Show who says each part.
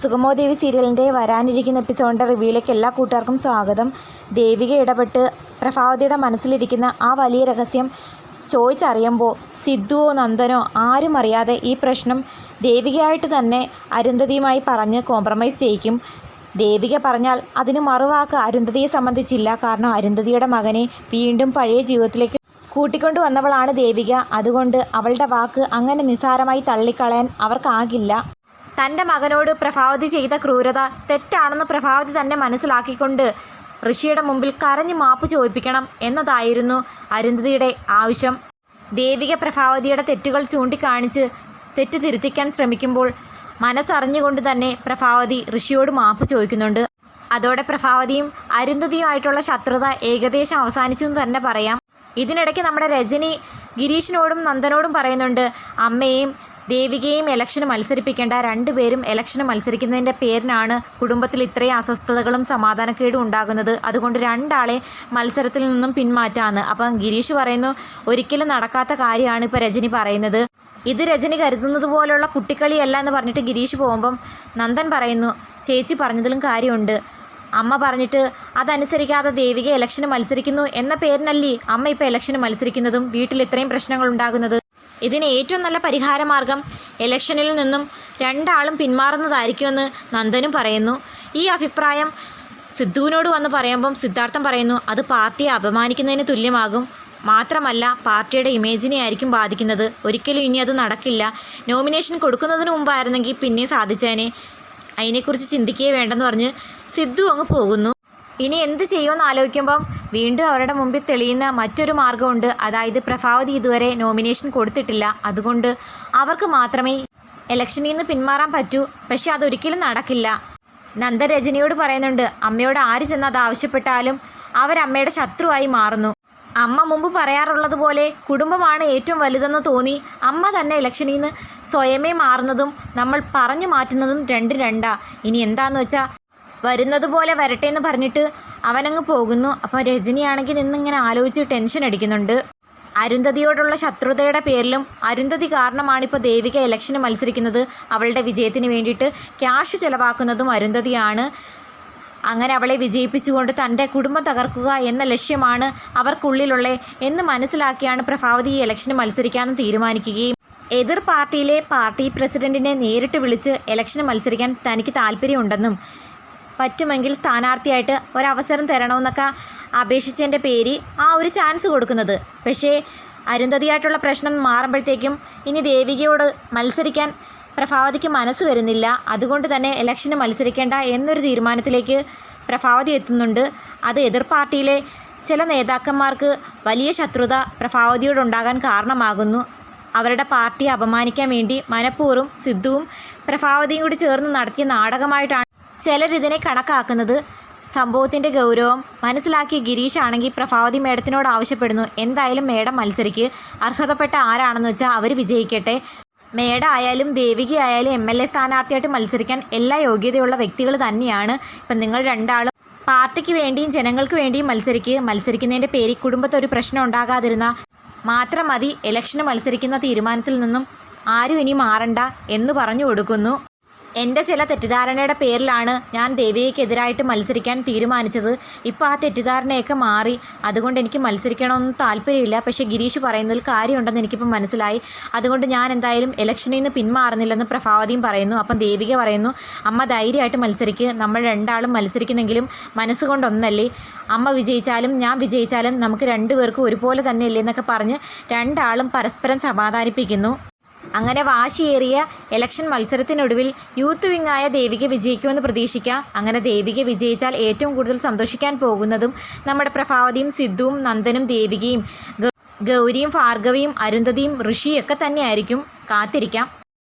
Speaker 1: സുഗമോ ദേവി സീരിയലിന്റെ വരാനിരിക്കുന്ന എപ്പിസോഡിന്റെ റിവ്യൂയിലേക്ക് എല്ലാ കൂട്ടുകാർക്കും സ്വാഗതം. ദേവിക ഇടപെട്ട് പ്രഭാവതിയുടെ മനസ്സിലിരിക്കുന്ന ആ വലിയ രഹസ്യം ചോദിച്ചറിയുമ്പോൾ സിദ്ധുവോ നന്ദനോ ആരും അറിയാതെ ഈ പ്രശ്നം ദേവികയായിട്ട് തന്നെ അരുന്ധതിയുമായി പറഞ്ഞ് കോംപ്രമൈസ് ചെയ്യിക്കും. ദേവിക പറഞ്ഞാൽ അതിന് മറുവാക്ക് അരുന്ധതിയെ സംബന്ധിച്ചില്ല. കാരണം അരുന്ധതിയുടെ മകനെ വീണ്ടും പഴയ ജീവിതത്തിലേക്ക് കൂട്ടിക്കൊണ്ടു വന്നവളാണ് ദേവിക. അതുകൊണ്ട് അവളുടെ വാക്ക് അങ്ങനെ നിസാരമായി തള്ളിക്കളയാൻ അവർക്കാകില്ല. തന്റെ മകനോട് പ്രഭാവതി ചെയ്ത ക്രൂരത തെറ്റാണെന്ന് പ്രഭാവതി തന്നെ മനസ്സിലാക്കിക്കൊണ്ട് ഋഷിയുടെ മുമ്പിൽ കരഞ്ഞു മാപ്പ് ചോദിപ്പിക്കണം എന്നതായിരുന്നു അരുന്ധതിയുടെ ആവശ്യം. ദേവിക പ്രഭാവതിയുടെ തെറ്റുകൾ ചൂണ്ടിക്കാണിച്ച് തെറ്റ് തിരുത്തിക്കാൻ ശ്രമിക്കുമ്പോൾ മനസ്സറിഞ്ഞുകൊണ്ട് തന്നെ പ്രഭാവതി ഋഷിയോട് മാപ്പ് ചോദിക്കുന്നുണ്ട്. അതോടെ പ്രഭാവതിയും അരുന്ധതിയുമായിട്ടുള്ള ശത്രുത ഏകദേശം അവസാനിച്ചു എന്ന് തന്നെ പറയാം. ഇതിനിടയ്ക്ക് നമ്മുടെ രജനി ഗിരീഷിനോടും നന്ദനോടും പറയുന്നുണ്ട് അമ്മയെയും ദേവികയും ഇലക്ഷന് മത്സരിപ്പിക്കേണ്ട രണ്ടുപേരും ഇലക്ഷന് മത്സരിക്കുന്നതിന്റെ പേരിനാണ് കുടുംബത്തിൽ ഇത്രയും അസ്വസ്ഥതകളും സമാധാനക്കേടും ഉണ്ടാകുന്നത്. അതുകൊണ്ട് രണ്ടാളെ മത്സരത്തിൽ നിന്നും പിന്മാറ്റാന്ന്. അപ്പം ഗിരീഷ് പറയുന്നു ഒരിക്കലും നടക്കാത്ത കാര്യമാണ് ഇപ്പോൾ രജനി പറയുന്നത്. ഇത് രജനി കരുതുന്നത് പോലുള്ള കുട്ടിക്കളിയല്ല എന്ന് പറഞ്ഞിട്ട് ഗിരീഷ് പോകുമ്പം നന്ദൻ പറയുന്നു ചേച്ചി പറഞ്ഞതിലും കാര്യമുണ്ട്. അമ്മ പറഞ്ഞിട്ട് അതനുസരിക്കാതെ ദേവിക ഇലക്ഷന് മത്സരിക്കുന്നു എന്ന പേരിനല്ലേ അമ്മ ഇപ്പോൾ ഇലക്ഷന് മത്സരിക്കുന്നതും? വീട്ടിൽ ഇത്രയും പ്രശ്നങ്ങൾ ഉണ്ടാകുന്നത്. ഇതിന് ഏറ്റവും നല്ല പരിഹാരമാർഗം ഇലക്ഷനിൽ നിന്നും രണ്ടാളും പിന്മാറുന്നതായിരിക്കുമെന്ന് നന്ദനും പറയുന്നു. ഈ അഭിപ്രായം സിദ്ധുവിനോട് വന്ന് പറയുമ്പം സിദ്ധാർത്ഥം പറയുന്നു അത് പാർട്ടിയെ അപമാനിക്കുന്നതിന് തുല്യമാകും. മാത്രമല്ല പാർട്ടിയുടെ ഇമേജിനെ ആയിരിക്കും ബാധിക്കുന്നത്. ഒരിക്കലും ഇനി അത് നടക്കില്ല. നോമിനേഷൻ കൊടുക്കുന്നതിന് മുമ്പായിരുന്നെങ്കിൽ പിന്നെ സാധിച്ചേനെ. അതിനെക്കുറിച്ച് ചിന്തിക്കുകയേ വേണ്ടെന്ന് പറഞ്ഞ് സിദ്ധു അങ്ങ് പോകുന്നു. ഇനി എന്ത് ചെയ്യുമെന്ന് ആലോചിക്കുമ്പം വീണ്ടും അവരുടെ മുമ്പിൽ തെളിയുന്ന മറ്റൊരു മാർഗമുണ്ട്. അതായത് പ്രഭാവതി ഇതുവരെ നോമിനേഷൻ കൊടുത്തിട്ടില്ല. അതുകൊണ്ട് അവർക്ക് മാത്രമേ ഇലക്ഷനിൽ നിന്ന് പിന്മാറാൻ പറ്റൂ. പക്ഷെ അതൊരിക്കലും നടക്കില്ല. നന്ദ രജനിയോട് പറയുന്നുണ്ട് അമ്മയോട് ആര് ചെന്ന് അത് ആവശ്യപ്പെട്ടാലും അവരമ്മയുടെ ശത്രുവായി മാറുന്നു. അമ്മ മുമ്പ് പറയാറുള്ളതുപോലെ കുടുംബമാണ് ഏറ്റവും വലുതെന്ന് തോന്നി അമ്മ തന്നെ ഇലക്ഷനിൽ നിന്ന് സ്വയമേ മാറുന്നതും നമ്മൾ പറഞ്ഞു മാറ്റുന്നതും രണ്ട് രണ്ടാ. ഇനി എന്താന്ന് വെച്ചാൽ വരുന്നത് പോലെ വരട്ടെ എന്ന് പറഞ്ഞിട്ട് അവനങ്ങ് പോകുന്നു. അപ്പോൾ രജനിയാണെങ്കിൽ നിന്നിങ്ങനെ ആലോചിച്ച് ടെൻഷൻ അടിക്കുന്നുണ്ട്. അരുന്ധതിയോടുള്ള ശത്രുതയുടെ പേരിലും അരുന്ധതി കാരണമാണിപ്പോൾ ദേവിക ഇലക്ഷന് മത്സരിക്കുന്നത്. അവളുടെ വിജയത്തിന് വേണ്ടിയിട്ട് ക്യാഷ് ചിലവാക്കുന്നതും അരുന്ധതിയാണ്. അങ്ങനെ അവളെ വിജയിപ്പിച്ചുകൊണ്ട് തന്റെ കുടുംബം തകർക്കുക എന്ന ലക്ഷ്യമാണ് അവർക്കുള്ളിലുള്ള എന്ന് മനസ്സിലാക്കിയാണ് പ്രഭാവതി ഈ ഇലക്ഷന് മത്സരിക്കാമെന്ന് തീരുമാനിക്കുകയും. എതിർ പാർട്ടിയിലെ പാർട്ടി പ്രസിഡന്റിനെ നേരിട്ട് വിളിച്ച് ഇലക്ഷന് മത്സരിക്കാൻ തനിക്ക് താല്പര്യമുണ്ടെന്നും പറ്റുമെങ്കിൽ സ്ഥാനാർത്ഥിയായിട്ട് ഒരവസരം തരണമെന്നൊക്കെ അപേക്ഷിച്ചതിന്റെ പേര് ആ ഒരു ചാൻസ് കൊടുക്കുന്നത്. പക്ഷേ അരുന്ധതിയായിട്ടുള്ള പ്രശ്നം മാറുമ്പോഴത്തേക്കും ഇനി ദേവികയോട് മത്സരിക്കാൻ പ്രഭാവതിക്ക് മനസ്സ് വരുന്നില്ല. അതുകൊണ്ട് തന്നെ ഇലക്ഷന് മത്സരിക്കേണ്ട എന്നൊരു തീരുമാനത്തിലേക്ക് പ്രഭാവതി എത്തുന്നുണ്ട്. അത് എതിർ പാർട്ടിയിലെ ചില നേതാക്കന്മാർക്ക് വലിയ ശത്രുത പ്രഭാവതിയോടുണ്ടാകാൻ കാരണമാകുന്നു. അവരുടെ പാർട്ടിയെ അപമാനിക്കാൻ വേണ്ടി മനഃപൂർവം സിദ്ധുവും പ്രഭാവതിയും കൂടി ചേർന്ന് നടത്തിയ നാടകമായിട്ടാണ് ചിലരിതിനെ കണക്കാക്കുന്നത് സംഭവത്തിന്റെ ഗൗരവം മനസ്സിലാക്കിയ ഗിരീഷ് ആണെങ്കിൽ പ്രഭാവതി മേഡത്തിനോട് ആവശ്യപ്പെടുന്നു. എന്തായാലും മേഡം മത്സരിക്ക്. അർഹതപ്പെട്ട ആരാണെന്ന് വെച്ചാൽ അവർ വിജയിക്കട്ടെ. മേഡ ആയാലും ദേവിക ആയാലും എം എൽ എ സ്ഥാനാർത്ഥിയായിട്ട് മത്സരിക്കാൻ എല്ലാ യോഗ്യതയുള്ള വ്യക്തികൾ തന്നെയാണ്. ഇപ്പം നിങ്ങൾ രണ്ടാളും പാർട്ടിക്ക് വേണ്ടിയും ജനങ്ങൾക്ക് വേണ്ടിയും മത്സരിക്കുക മത്സരിക്കുന്നതിന്റെ പേരിൽ കുടുംബത്തൊരു പ്രശ്നം ഉണ്ടാകാതിരുന്ന മാത്രം മതി. ഇലക്ഷന് മത്സരിക്കുന്ന തീരുമാനത്തിൽ നിന്നും ആരും ഇനി മാറണ്ട എന്ന് പറഞ്ഞു കൊടുക്കുന്നു. എന്റെ ചില തെറ്റിദ്ധാരണയുടെ പേരിലാണ് ഞാൻ ദേവികയ്ക്കെതിരായിട്ട് മത്സരിക്കാൻ തീരുമാനിച്ചത്. ഇപ്പോൾ ആ തെറ്റിദ്ധാരണയൊക്കെ മാറി. അതുകൊണ്ട് എനിക്ക് മത്സരിക്കണമെന്ന് താല്പര്യമില്ല. പക്ഷേ ഗിരീഷ് പറയുന്നതിൽ കാര്യമുണ്ടെന്ന് എനിക്കിപ്പോൾ മനസ്സിലായി. അതുകൊണ്ട് ഞാൻ എന്തായാലും ഇലക്ഷനിൽ നിന്ന് പിന്മാറുന്നില്ലെന്ന് പ്രഭാവതിയും പറയുന്നു. അപ്പം ദേവിക പറയുന്നു അമ്മ ധൈര്യമായിട്ട് മത്സരിക്കുക നമ്മൾ രണ്ടാളും മത്സരിക്കുന്നെങ്കിലും മനസ്സുകൊണ്ടൊന്നല്ലേ? അമ്മ വിജയിച്ചാലും ഞാൻ വിജയിച്ചാലും നമുക്ക് രണ്ടുപേർക്കും ഒരുപോലെ തന്നെയല്ലേ? എന്നൊക്കെ പറഞ്ഞ് രണ്ടാളും പരസ്പരം സമാധാനിപ്പിക്കുന്നു. അങ്ങനെ വാശിയേറിയ ഇലക്ഷൻ മത്സരത്തിനൊടുവിൽ യൂത്ത് വിങ്ങായ ദേവിക വിജയിക്കുമെന്ന് പ്രതീക്ഷിക്കാം. അങ്ങനെ ദേവിക വിജയിച്ചാൽ ഏറ്റവും കൂടുതൽ സന്തോഷിക്കാൻ പോകുന്നതും നമ്മുടെ പ്രഭാവതിയും സിദ്ധുവും നന്ദനും ദേവികയും ഗൗരിയും ഭാർഗവിയും അരുന്ധതിയും ഋഷിയൊക്കെ തന്നെയായിരിക്കും. കാത്തിരിക്കാം.